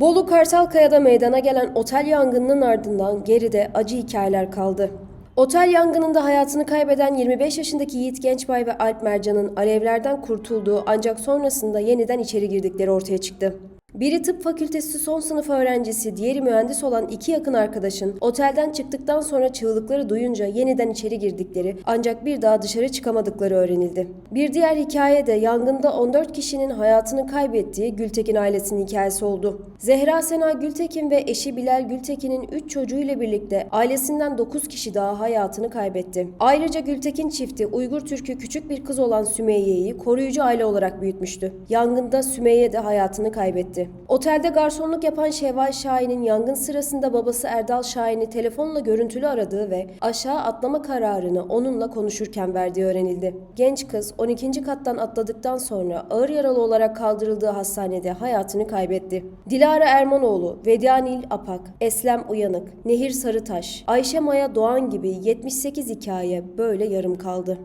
Bolu Kartalkaya'da meydana gelen otel yangınının ardından geride acı hikayeler kaldı. Otel yangınında hayatını kaybeden 25 yaşındaki Yiğit Gençbay ve Alp Mercan'ın alevlerden kurtulduğu ancak sonrasında yeniden içeri girdikleri ortaya çıktı. Biri tıp fakültesi son sınıf öğrencisi, diğeri mühendis olan iki yakın arkadaşın otelden çıktıktan sonra çığlıkları duyunca yeniden içeri girdikleri ancak bir daha dışarı çıkamadıkları öğrenildi. Bir diğer hikaye de yangında 14 kişinin hayatını kaybettiği Gültekin ailesinin hikayesi oldu. Zehra Sena Gültekin ve eşi Bilal Gültekin'in 3 çocuğuyla birlikte ailesinden 9 kişi daha hayatını kaybetti. Ayrıca Gültekin çifti Uygur Türk'ü küçük bir kız olan Sümeyye'yi koruyucu aile olarak büyütmüştü. Yangında Sümeyye de hayatını kaybetti. Otelde garsonluk yapan Şevval Şahin'in yangın sırasında babası Erdal Şahin'i telefonla görüntülü aradığı ve aşağı atlama kararını onunla konuşurken verdiği öğrenildi. Genç kız 12. kattan atladıktan sonra ağır yaralı olarak kaldırıldığı hastanede hayatını kaybetti. Dilara Ermanoğlu, Vedyanil Apak, Eslem Uyanık, Nehir Sarıtaş, Ayşe Maya Doğan gibi 78 hikaye böyle yarım kaldı.